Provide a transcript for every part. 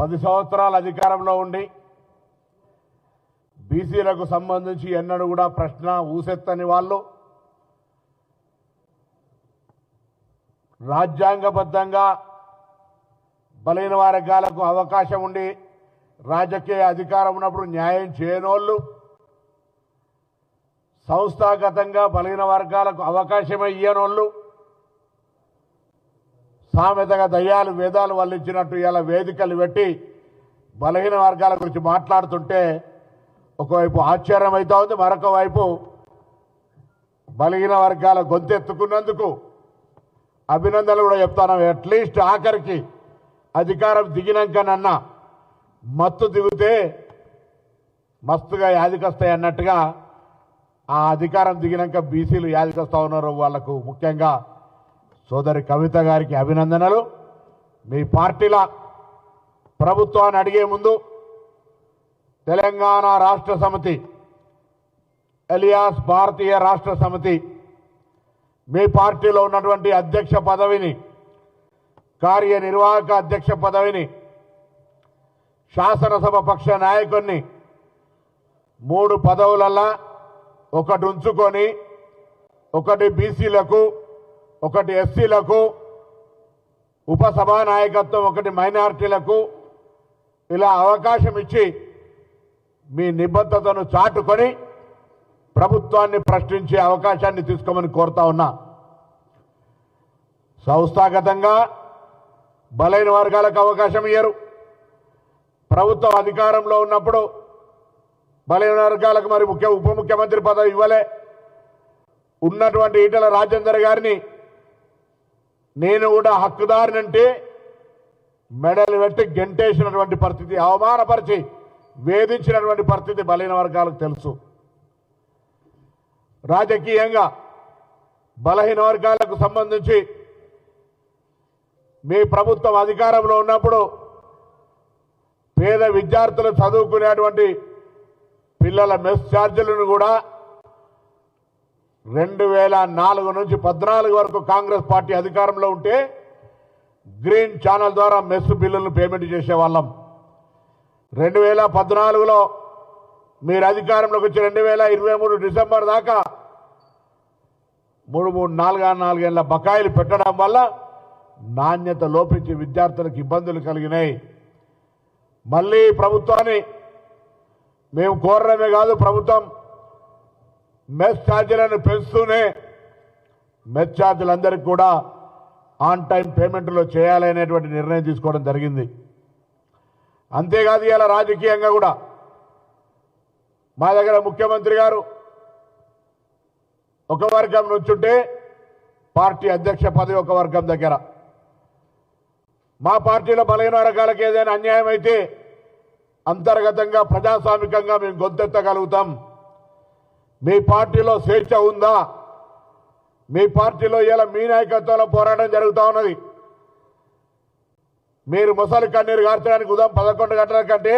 పది సంవత్సరాల అధికారంలో ఉండి బీసీలకు సంబంధించి ఎన్నడూ కూడా ప్రశ్న ఊసెత్తని వాళ్ళు రాజ్యాంగబద్ధంగా బలైన వర్గాలకు అవకాశం ఉండి రాజకీయ అధికారం ఉన్నప్పుడు న్యాయం చేయనోళ్ళు సంస్థాగతంగా బలైన వర్గాలకు అవకాశం ఇయ్యనోళ్ళు సామెతగా దయ్యాలు వేదాలు వల్లించినట్టు ఇలా వేదికలు పెట్టి బలహీన వర్గాల గురించి మాట్లాడుతుంటే ఒకవైపు ఆశ్చర్యం అవుతా ఉంది మరొక వైపు బలహీన వర్గాల గొంతెత్తుకున్నందుకు అభినందనలు కూడా చెప్తాను. అట్లీస్ట్ ఆఖరికి అధికారం దిగినాకనన్న మత్తు దిగితే మస్తుగా యాదికొస్తాయి అన్నట్టుగా ఆ అధికారం దిగినాక బీసీలు యాదికొస్తా ఉన్నారు. వాళ్ళకు ముఖ్యంగా సోదరి కవిత గారికి అభినందనలు. మీ పార్టీల ప్రభుత్వాన్ని అడిగే ముందు తెలంగాణ రాష్ట్ర సమితి ఎలియాస్ భారతీయ రాష్ట్ర సమితి మీ పార్టీలో ఉన్నటువంటి అధ్యక్ష పదవిని కార్యనిర్వాహక అధ్యక్ష పదవిని శాసనసభ పక్ష నాయకుడిని మూడు పదవులల్లా ఒకటి ఉంచుకొని ఒకటి బీసీలకు ఒకటి ఎస్సీలకు ఉపసభా నాయకత్వం ఒకటి మైనారిటీలకు ఇలా అవకాశం ఇచ్చి మీ నిబద్ధతను చాటుకొని ప్రభుత్వాన్ని ప్రశ్నించే అవకాశాన్ని తీసుకోమని కోరుతా ఉన్నా. సంస్థాగతంగా బలైన వర్గాలకు అవకాశం ఇయ్యరు. ప్రభుత్వం అధికారంలో ఉన్నప్పుడు బలైన వర్గాలకు మరి ముఖ్య ఉప ముఖ్యమంత్రి పదవి ఇవ్వలే. ఉన్నటువంటి ఈటల రాజేందర్ గారిని నేను కూడా హక్కుదారినంటే మెడలు పెట్టి గెంటేసినటువంటి పరిస్థితి అవమానపరిచి వేధించినటువంటి పరిస్థితి బలైన వర్గాలకు తెలుసు. రాజకీయంగా బలహీన వర్గాలకు సంబంధించి మీ ప్రభుత్వం అధికారంలో ఉన్నప్పుడు పేద విద్యార్థులు చదువుకునేటువంటి పిల్లల మెస్ ఛార్జీలను కూడా రెండు వేల నాలుగు నుంచి పద్నాలుగు వరకు కాంగ్రెస్ పార్టీ అధికారంలో ఉంటే గ్రీన్ ఛానల్ ద్వారా మెస్ బిల్లులను పేమెంట్ చేసేవాళ్ళం. రెండు వేల పద్నాలుగులో మీరు అధికారంలోకి వచ్చి రెండు వేల ఇరవై మూడు డిసెంబర్ దాకా మూడు మూడు నాలుగు నాలుగేళ్ళ బకాయిలు పెట్టడం వల్ల నాణ్యత లోపించి విద్యార్థులకు ఇబ్బందులు కలిగినాయి. మళ్ళీ ప్రభుత్వాన్ని మేము కోరడమే కాదు ప్రభుత్వం మెస్ ఛార్జీలను పెంచుతూనే మెస్ ఛార్జీలందరికీ కూడా ఆన్ టైం పేమెంట్లో చేయాలనేటువంటి నిర్ణయం తీసుకోవడం జరిగింది. అంతేకాదు ఇలా రాజకీయంగా కూడా మా దగ్గర ముఖ్యమంత్రి గారు ఒక వర్గం నుంచుంటే పార్టీ అధ్యక్ష పదవి ఒక వర్గం దగ్గర. మా పార్టీలో బలహీన వర్గాలకు ఏదైనా అన్యాయం అయితే అంతర్గతంగా ప్రజాస్వామికంగా మేము గొంతెత్తగలుగుతాం. మీ పార్టీలో స్వేచ్ఛ ఉందా? మీ పార్టీలో ఇలా మీ నాయకత్వంలో పోరాటం జరుగుతూ ఉన్నది. మీరు ముసలి కన్నీరు కార్చడానికి ఉదయం పదకొండు గంటల కంటే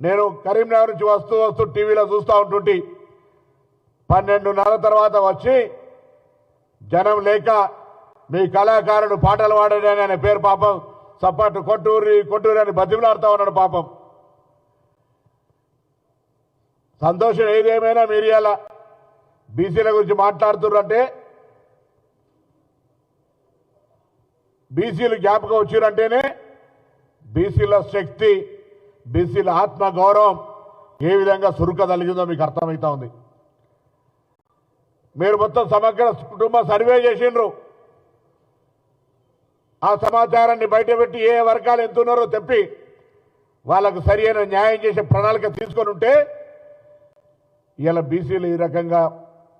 నేను కరీంనగర్ నుంచి వస్తూ వస్తూ టీవీలో చూస్తూ ఉంటుంటి. పన్నెండున్నర తర్వాత వచ్చి జనం లేక మీ కళాకారుడు పాటలు పాడని అనే పేరు పాపం సపాటు కొట్టూరి కొట్టూరి అని బతిమలాడుతూ ఉన్నాడు పాపం. సంతోషం ఏదేమైనా మీరు ఇలా బీసీల గురించి మాట్లాడుతున్నారంటే బీసీలు జ్ఞాపకం వచ్చిరంటేనే బీసీల శక్తి బీసీల ఆత్మ గౌరవం ఏ విధంగా సురుక కలిగిందో మీకు అర్థమవుతా ఉంది. మీరు మొత్తం సమగ్ర కుటుంబ సర్వే చేసిండ్రు. ఆ సమాచారాన్ని బయటపెట్టి ఏ వర్గాలు ఎంత ఉన్నారో తెప్పి వాళ్ళకు సరి అయిన న్యాయం చేసే ప్రణాళిక తీసుకొని ఉంటే ఇలా బీసీలు ఈ రకంగా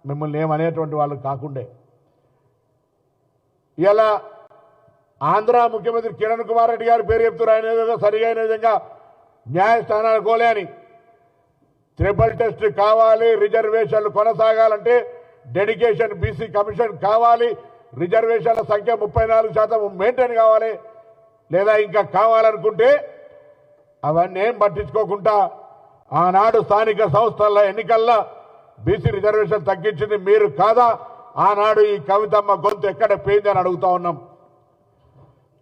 మిమ్మల్ని ఏమనేటువంటి వాళ్ళు కాకుండే. ఇలా ఆంధ్ర ముఖ్యమంత్రి కిరణ్ కుమార్ రెడ్డి గారి పేరు చెప్తున్నారు. ఆయన విధంగా సరిగైన అయిన విధంగా న్యాయస్థానాలు కోలే అని. ట్రిపుల్ టెస్ట్ కావాలి రిజర్వేషన్లు కొనసాగాలంటే డెడికేషన్ బీసీ కమిషన్ కావాలి రిజర్వేషన్ల సంఖ్య ముప్పై నాలుగు శాతం మెయింటైన్ కావాలి లేదా ఇంకా కావాలనుకుంటే అవన్నీ ఏం పట్టించుకోకుండా ఆనాడు స్థానిక సంస్థల ఎన్నికల్లో బీసీ రిజర్వేషన్ తగ్గించింది మీరు కాదా? ఆనాడు ఈ కవితమ్మ గొంతు ఎక్కడ పోయిందని అడుగుతా ఉన్నాం.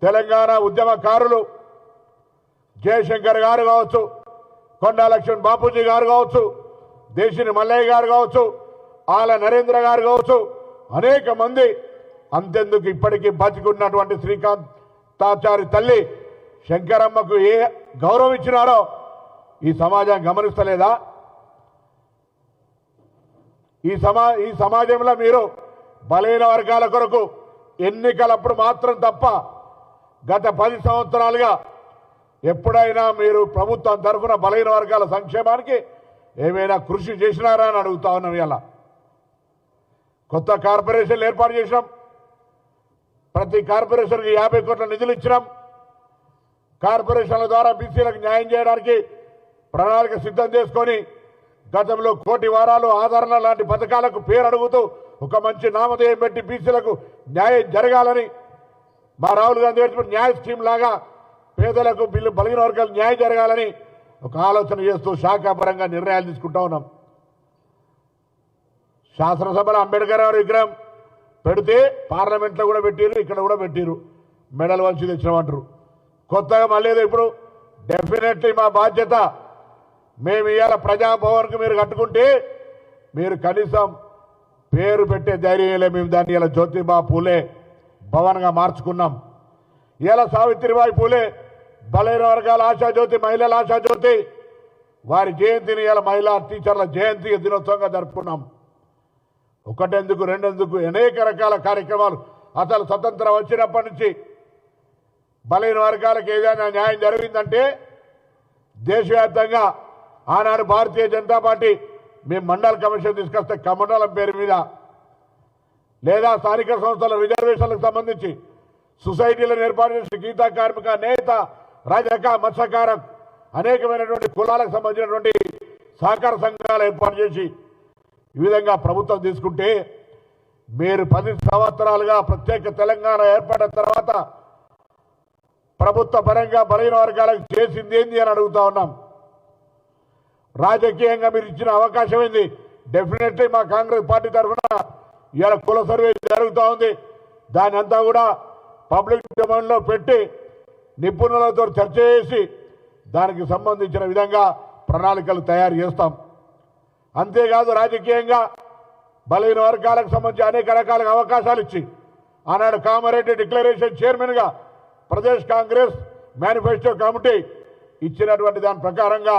తెలంగాణ ఉద్యమకారులు జయశంకర్ గారు కావచ్చు కొండా లక్ష్మణ్ బాపూజీ గారు కావచ్చు దేశిని మల్లయ్య గారు కావచ్చు ఆల నరేంద్ర గారు కావచ్చు అనేక మంది అంతెందుకు ఇప్పటికీ బతికున్నటువంటి శ్రీకాంతాచారి తల్లి శంకరమ్మకు ఏ గౌరవం ఇచ్చినారో ఈ సమాజం గమనిస్తలేదా? ఈ సమా ఈ సమాజంలో మీరు బలహీన వర్గాల కొరకు ఎన్నికలప్పుడు మాత్రం తప్ప గత పది సంవత్సరాలుగా ఎప్పుడైనా మీరు ప్రభుత్వం తరఫున బలహీన వర్గాల సంక్షేమానికి ఏమైనా కృషి చేసినారా అని అడుగుతా ఉన్నాం ఇలా కొత్త కార్పొరేషన్లు ఏర్పాటు చేసినాం. ప్రతి కార్పొరేషన్కి యాభై కోట్ల నిధులు ఇచ్చినాం. కార్పొరేషన్ల ద్వారా బీసీలకు న్యాయం చేయడానికి ప్రణాళిక సిద్ధం చేసుకొని గతంలో కోటి వారాలు ఆదరణ లాంటి పథకాలకు పేరు అడుగుతూ ఒక మంచి నామధేయం పెట్టి బీసీలకు న్యాయం జరగాలని మా రాహుల్ గాంధీ గారు న్యాయ స్కీమ్ లాగా పేదలకు బిల్లు బలిగిన వర్గాలు న్యాయం జరగాలని ఒక ఆలోచన చేస్తూ శాఖాపరంగా నిర్ణయాలు తీసుకుంటా ఉన్నాం. శాసనసభలో అంబేద్కర్ గారి విగ్రహం పెడితే పార్లమెంట్లో కూడా పెట్టిరు ఇక్కడ కూడా పెట్టిరు మెడల్ వంచి తెచ్చినామంటారు. కొత్తగా మళ్ళీ ఇప్పుడు డెఫినెట్లీ మా బాధ్యత మేము ఇవాళ ప్రజాభవన్కి మీరు కట్టుకుంటే మీరు కనీసం పేరు పెట్టే ధైర్యంలే మేము దాన్ని ఇలా జ్యోతిబా పూలే భవన్గా మార్చుకున్నాం. ఇలా సావిత్రిబాయి పూలే బలైన వర్గాల ఆశాజ్యోతి మహిళల ఆశాజ్యోతి వారి జయంతిని ఇలా మహిళా టీచర్ల జయంతి దినోత్సవంగా జరుపుకున్నాం. ఒకటెందుకు రెండెందుకు అనేక రకాల కార్యక్రమాలు అసలు స్వతంత్రం వచ్చినప్పటి నుంచి బలైన వర్గాలకు ఏదైనా న్యాయం జరిగిందంటే దేశవ్యాప్తంగా ఆనాడు భారతీయ జనతా పార్టీ మేము మండల కమిషన్ తీసుకొస్తే కమండలం పేరు మీద లేదా స్థానిక సంస్థల రిజర్వేషన్లకు సంబంధించి సొసైటీలను ఏర్పాటు చేసి గీతా కార్మిక నేత రాజక మత్స్యకారం అనేకమైనటువంటి కులాలకు సంబంధించినటువంటి సహకార సంఘాలు ఏర్పాటు చేసి ఈ విధంగా ప్రభుత్వం తీసుకుంటే మీరు పది సంవత్సరాలుగా ప్రత్యేక తెలంగాణ ఏర్పడిన తర్వాత ప్రభుత్వ పరంగా బలహీన వర్గాలకు చేసింది ఏంది అని అడుగుతా ఉన్నాం. రాజకీయంగా మీరు ఇచ్చిన అవకాశం ఏంది? డెఫినెట్లీ మా కాంగ్రెస్ పార్టీ తరఫున ఇవాళ కుల సర్వే జరుగుతూ ఉంది. దాని అంతా కూడా పబ్లిక్ డొమైన్లో పెట్టి నిపుణులతో చర్చ చేసి దానికి సంబంధించిన విధంగా ప్రణాళికలు తయారు చేస్తాం. అంతేకాదు రాజకీయంగా బలహీన వర్గాలకు సంబంధించి అనేక రకాల అవకాశాలు ఇచ్చి ఆనాడు కామారెడ్డి డిక్లరేషన్ చైర్మన్గా ప్రదేశ్ కాంగ్రెస్ మేనిఫెస్టో కమిటీ ఇచ్చినటువంటి దాని ప్రకారంగా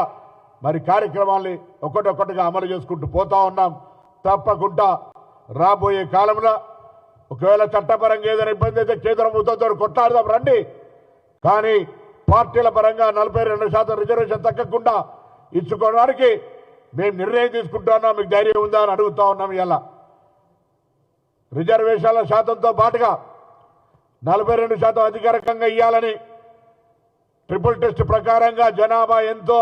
మరి కార్యక్రమాల్ని ఒక్కటొక్కటిగా అమలు చేసుకుంటూ పోతా ఉన్నాం. తప్పకుండా రాబోయే కాలంలో ఒకవేళ చట్టపరంగా ఏదైనా ఇబ్బంది అయితే కేంద్ర ప్రభుత్వంతో కొట్లాడదాం రండి. కానీ పార్టీల పరంగా నలభై రెండు శాతం రిజర్వేషన్ తగ్గకుండా ఇచ్చుకోవడానికి మేము నిర్ణయం తీసుకుంటున్నాం మీకు ధైర్యం ఉందా అని అడుగుతా ఉన్నాం ఇలా రిజర్వేషన్ల శాతంతో పాటుగా నలభై రెండు శాతం అధికారికంగా ఇవ్వాలని ట్రిపుల్ టెస్ట్ ప్రకారంగా జనాభా ఎంతో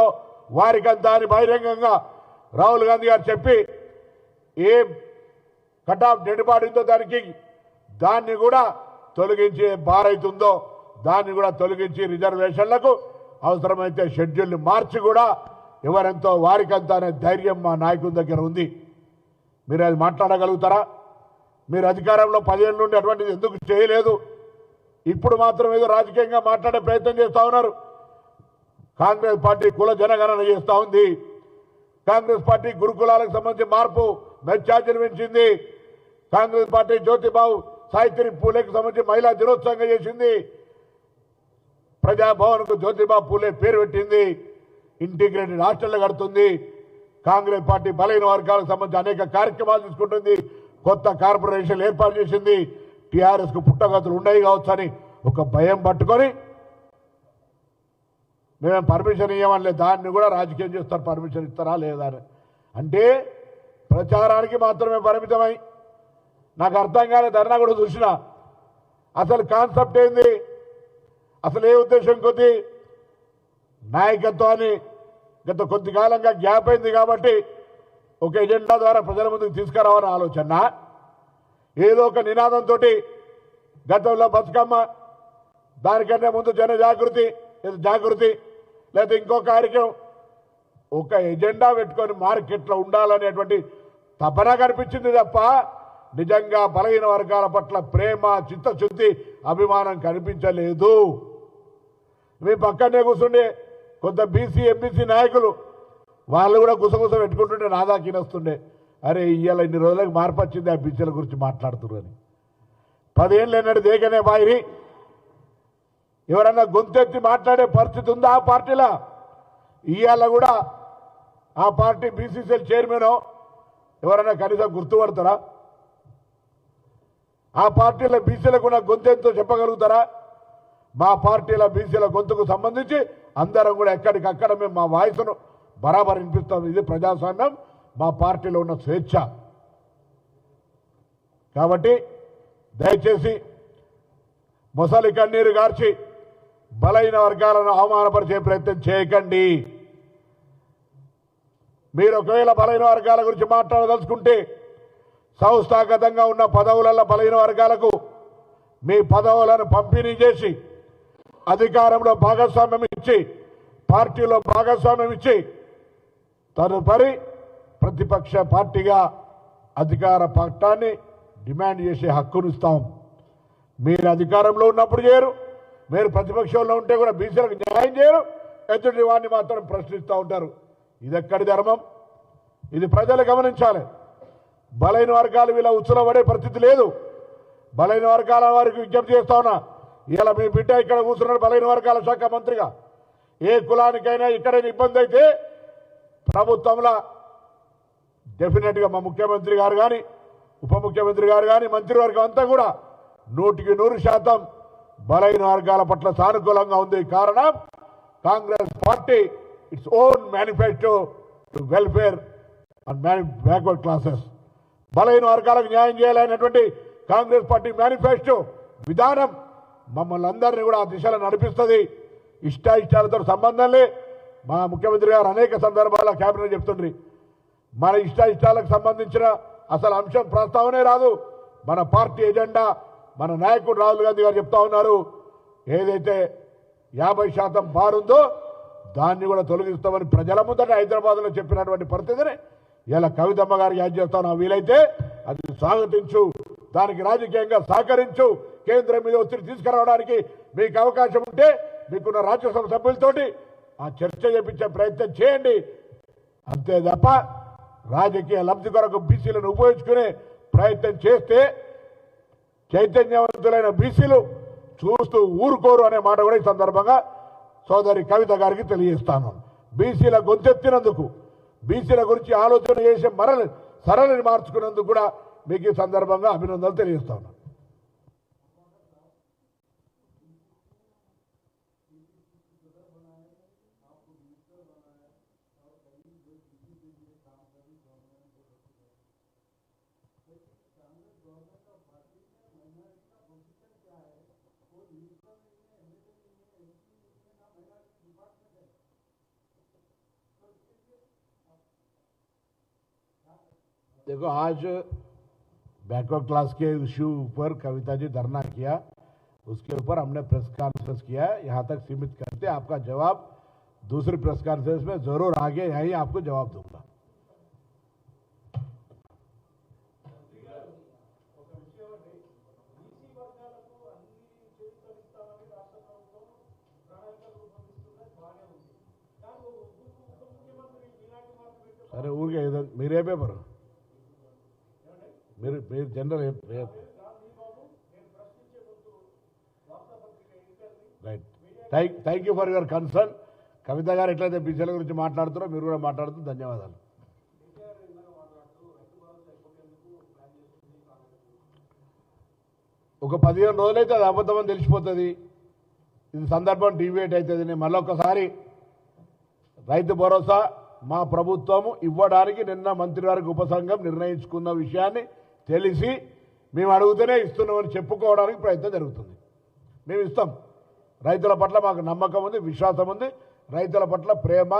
వారికంతా అని బహిరంగంగా రాహుల్ గాంధీ గారు చెప్పి ఏ కట్ ఆఫ్ దానికి దాన్ని కూడా తొలగించి బారైతుందో దాన్ని కూడా తొలగించి రిజర్వేషన్లకు అవసరమైతే షెడ్యూల్ని మార్చి కూడా ఎవరెంతో వారికంతా అనే ధైర్యం మా నాయకుల దగ్గర ఉంది. మీరు అది మాట్లాడగలుగుతారా? మీరు అధికారంలో పదిహేను నుండి అటువంటిది ఎందుకు చేయలేదు? ఇప్పుడు మాత్రం ఏదో రాజకీయంగా మాట్లాడే ప్రయత్నం చేస్తా ఉన్నారు. కాంగ్రెస్ పార్టీ కుల జనగణన చేస్తూ ఉంది. కాంగ్రెస్ పార్టీ గురుకులాలకు సంబంధించి మార్పు మెచ్చార్జీలు పెంచింది కాంగ్రెస్ పార్టీ జ్యోతిబాబు సావిత్రి పూలేకి సంబంధించి మహిళా దినోత్సవంగా చేసింది. ప్రజాభవన్కు జ్యోతిబాబు పూలే పేరు పెట్టింది. ఇంటిగ్రేటెడ్ హాస్టల్ కడుతుంది. కాంగ్రెస్ పార్టీ బలహీన వర్గాలకు సంబంధించి అనేక కార్యక్రమాలు తీసుకుంటుంది. కొత్త కార్పొరేషన్లు ఏర్పాటు చేసింది. టీఆర్ఎస్కు పుట్టగతులు ఉన్నాయి కావచ్చు అని ఒక భయం పట్టుకొని మేము పర్మిషన్ ఇవ్వమని దాన్ని కూడా రాజకీయం చేస్తారు. పర్మిషన్ ఇస్తారా లేదా అని. అంటే ప్రచారానికి మాత్రమే పరిమితమై నాకు అర్థం కాలే ధర్నా కూడా చూసిన. అసలు కాన్సెప్ట్ ఏంది? అసలు ఏ ఉద్దేశం కొద్ది? నాయకత్వాన్ని గత కొద్ది కాలంగా గ్యాప్ అయింది కాబట్టి ఒక ఎజెండా ద్వారా ప్రజల ముందుకు తీసుకురావాలని ఆలోచన. ఏదో ఒక నినాదంతో గతంలో బతుకమ్మ దానికంటే ముందు జన జాగృతి జాగృతి లేదా ఇంకో కార్యక్రమం. ఒక ఎజెండా పెట్టుకొని మార్కెట్లో ఉండాలనేటువంటి తపన కనిపించింది తప్ప నిజంగా బలహీన వర్గాల పట్ల ప్రేమ చిత్తశుద్ధి అభిమానం కనిపించలేదు. మీ పక్కనే కూర్చుండే కొంత బీసీ ఎంబీసీ నాయకులు వాళ్ళు కూడా గుసగుస పెట్టుకుంటుంటే నాదాకినొస్తుండే అరే ఇవాళ ఇన్ని రోజులకు మార్పు వచ్చింది ఆ బీచ్ల గురించి మాట్లాడుతున్నారని పదేళ్ళు అన్నాడు దేకనే బాయిరి ఎవరన్నా గొంతెత్తి మాట్లాడే పరిస్థితి ఉందా ఆ పార్టీలో? ఇవాళ కూడా ఆ పార్టీ బీసీసీఎల్ చైర్మన్ ఎవరన్నా కనీసం గుర్తుపడతారా? ఆ పార్టీల బీసీలకు ఉన్న గొంతెంతో చెప్పగలుగుతారా? మా పార్టీల బీసీల గొంతుకు సంబంధించి అందరం కూడా ఎక్కడికక్కడ మేము మా వాయిస్ను బరాబర్ వినిపిస్తాం. ఇది ప్రజాస్వామ్యం మా పార్టీలో ఉన్న స్వేచ్ఛ. కాబట్టి దయచేసి మొసలి కన్నీరు గార్చి బలైన వర్గాలను అవమానపరిచే ప్రయత్నం చేయకండి. మీరు ఒకవేళ బలైన వర్గాల గురించి మాట్లాడదలుచుకుంటే సంస్థాగతంగా ఉన్న పదవులలో బలైన వర్గాలకు మీ పదవులను పంపిణీ చేసి అధికారంలో భాగస్వామ్యం ఇచ్చి పార్టీలో భాగస్వామ్యం ఇచ్చి తదుపరి ప్రతిపక్ష పార్టీగా అధికార పట్టాన్ని డిమాండ్ చేసే హక్కును ఇస్తాం. మీరు అధికారంలో ఉన్నప్పుడు చేయరు. మీరు ప్రతిపక్షంలో ఉంటే కూడా బీసీలకు న్యాయం చేయరు. ఎదుటి వాడిని మాత్రం ప్రశ్నిస్తూ ఉంటారు. ఇది ఎక్కడి ధర్మం? ఇది ప్రజలు గమనించాలి. బలైన వర్గాలు వీళ్ళ ఉచ్చులో పడే పరిస్థితి లేదు. బలైన వర్గాల వారికి విజ్ఞప్తి చేస్తా ఉన్నా. ఇలా మీ బిడ్డ ఇక్కడ కూర్చున్నాడు బలైన వర్గాల శాఖ మంత్రిగా. ఏ కులానికైనా ఇక్కడైనా ఇబ్బంది అయితే ప్రభుత్వంలో డెఫినెట్గా మా ముఖ్యమంత్రి గారు కానీ ఉప ముఖ్యమంత్రి గారు కానీ మంత్రివర్గం అంతా కూడా నూటికి నూరు శాతం బలైన వర్గాల పట్ల సానుకూలంగా ఉంది. కారణం Congress party its own manifesto to welfare and backward classes బలైన వర్గాలకు న్యాయం చేయాలనేటువంటి కాంగ్రెస్ పార్టీ మేనిఫెస్టో విధానం మమ్మల్ని అందరినీ కూడా ఆ దిశలో నడిపిస్తుంది. ఇష్టాయిష్టాలతో ఇష్టాలతో సంబంధం లే. మా ముఖ్యమంత్రి గారు అనేక సందర్భాల్లో కేబినెట్ చెప్తుండ్రి. మన ఇష్ట ఇష్టాలకు సంబంధించిన అసలు అంశం ప్రస్తావనే రాదు. మన పార్టీ ఎజెండా మన నాయకుడు రాహుల్ గాంధీ గారు చెప్తా ఉన్నారు. ఏదైతే యాభై శాతం బారుందో దాన్ని కూడా తొలగిస్తామని ప్రజల ముందట హైదరాబాద్లో చెప్పినటువంటి పరిస్థితిని ఇలా కవితమ్మ గారికి యాడ్ చేస్తాను వీలైతే అది స్వాగతించు దానికి రాజకీయంగా సహకరించు కేంద్రం మీద ఒత్తిడి తీసుకురావడానికి మీకు అవకాశం ఉంటే మీకున్న రాజ్యసభ సభ్యులతోటి ఆ చర్చ చేపించే ప్రయత్నం చేయండి. అంతే తప్ప రాజకీయ లబ్ధి కొరకు బీసీలను ఉపయోగించుకునే ప్రయత్నం చేస్తే చైతన్యవంతులైన బీసీలు చూస్తూ ఊరుకోరు అనే మాట కూడా ఈ సందర్భంగా సోదరి కవిత గారికి తెలియజేస్తాను. బీసీల గొంతెత్తినందుకు బీసీల గురించి ఆలోచన చేసే మరల సరళిని మార్చుకున్నందుకు కూడా మీకు ఈ సందర్భంగా అభినందనలు తెలియజేస్తాను. देखो, आज बैकवर्ड क्लास के इश्यू ऊपर कविता जी धरना किया। उसके ऊपर हमने प्रेस कॉन्फ्रेंस किया है। यहाँ तक सीमित करते आपका जवाब दूसरी प्रेस कॉन्फ्रेंस में ज़रूर आगे, यहीं आपको जवाब दूँगा। సరే ఊరికే ఏదో మీరే పేపరు? మీరు మీరు general right thank thank you for your concern Kavitha garu ఎట్లయితే బీసీల గురించి మాట్లాడుతారో మీరు కూడా మాట్లాడుతూ ధన్యవాదాలు. ఒక పదిహేను రోజులైతే అది అబద్ధమని తెలిసిపోతుంది. ఇది సందర్భం డివేట్ అవుతుంది నేను మళ్ళొకసారి రైతు భరోసా మా ప్రభుత్వము ఇవ్వడానికి నిన్న మంత్రివారికి ఉపసంఘం నిర్ణయించుకున్న విషయాన్ని తెలిసి మేము అడుగుతూనే ఇస్తున్నామని చెప్పుకోవడానికి ప్రయత్నం జరుగుతుంది. మేము ఇస్తాం. రైతుల పట్ల మాకు నమ్మకం ఉంది విశ్వాసం ఉంది. రైతుల పట్ల ప్రేమ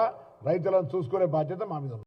రైతులను చూసుకునే బాధ్యత మా మీద ఉంది.